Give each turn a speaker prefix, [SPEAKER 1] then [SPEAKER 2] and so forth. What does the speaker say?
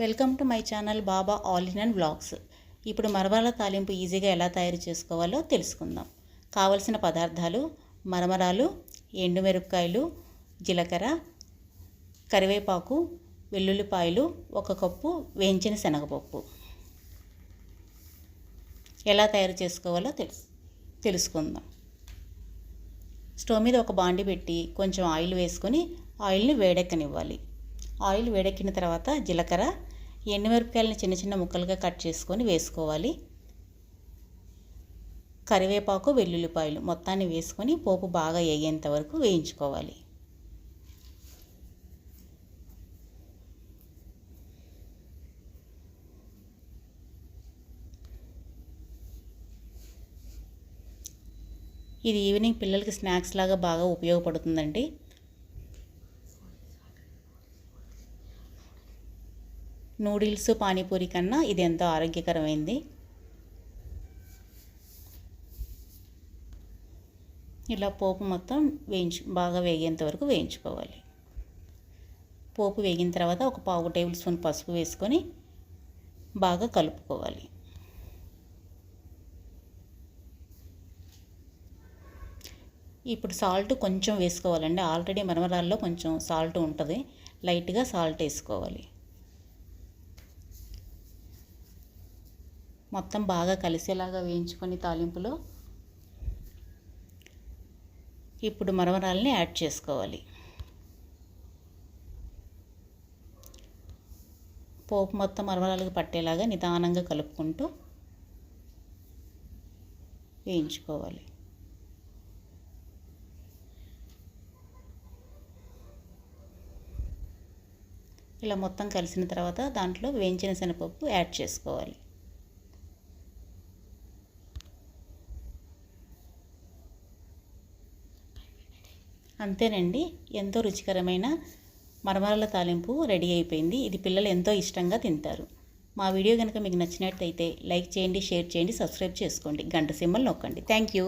[SPEAKER 1] Welcome to my channel Baba all in and blogs. ఇప్పుడు మరమరాల తాలింపు ఈజీగా ఎలా తయారు చేసుకోవాలో తెలుసుకుందాం. కావలసిన పదార్థాలు మరమరాలు ఎండుమిరపకాయలు జీలకర్ర కరివేపాకు వెల్లుల్లిపాయలు ఒక కప్పు వేయించిన శనగపప్పు. ఎలా తయారు చేసుకోవాలో తెలుసు తెలుసుకుందాం. స్టవ్ మీద ఒక బాండి పెట్టి కొంచెం ఆయిల్ వేసుకొని ఆయిల్ని వేడెక్కనివ్వాలి. ఆయిల్ వేడెక్కిన తర్వాత జీలకర్ర ఎండుమిరపకాయలను చిన్న చిన్న ముక్కలుగా కట్ చేసుకొని వేసుకోవాలి. కరివేపాకు వెల్లుల్లిపాయలు మొత్తాన్ని వేసుకొని పోపు బాగా వేగేంత వరకు వేయించుకోవాలి. ఇది ఈవినింగ్ పిల్లలకి స్నాక్స్ లాగా బాగా ఉపయోగపడుతుందండి. నూడిల్స్ పానీపూరి కన్నా ఇది ఎంతో ఆరోగ్యకరమైంది. ఇలా పోపు మొత్తం వేయించు బాగా వేగేంత వరకు వేయించుకోవాలి. పోపు వేగిన తర్వాత ఒక పావు టేబుల్ స్పూన్ పసుపు వేసుకొని బాగా కలుపుకోవాలి. ఇప్పుడు సాల్ట్ కొంచెం వేసుకోవాలండి. ఆల్రెడీ మరమరాల్లో కొంచెం సాల్ట్ ఉంటుంది. లైట్గా సాల్ట్ వేసుకోవాలి. మొత్తం బాగా కలిసేలాగా వేయించుకొని తాలింపులో ఇప్పుడు మరమరాలని యాడ్ చేసుకోవాలి. పోపు మొత్తం మరమరాలకు పట్టేలాగా నిదానంగా కలుపుకుంటూ వేయించుకోవాలి. ఇలా మొత్తం కలిసిన తర్వాత దాంట్లో వేయించిన శనగపప్పు యాడ్ చేసుకోవాలి. అంతేనండి. ఎంతో రుచికరమైన మరమరల తాలింపు రెడీ అయిపోయింది. ఇది పిల్లలు ఎంతో ఇష్టంగా తింటారు. మా వీడియో కనుక మీకు నచ్చినట్టయితే లైక్ చేయండి షేర్ చేయండి సబ్స్క్రైబ్ చేసుకోండి. గంట సింబల్ నొక్కండి. Thank you.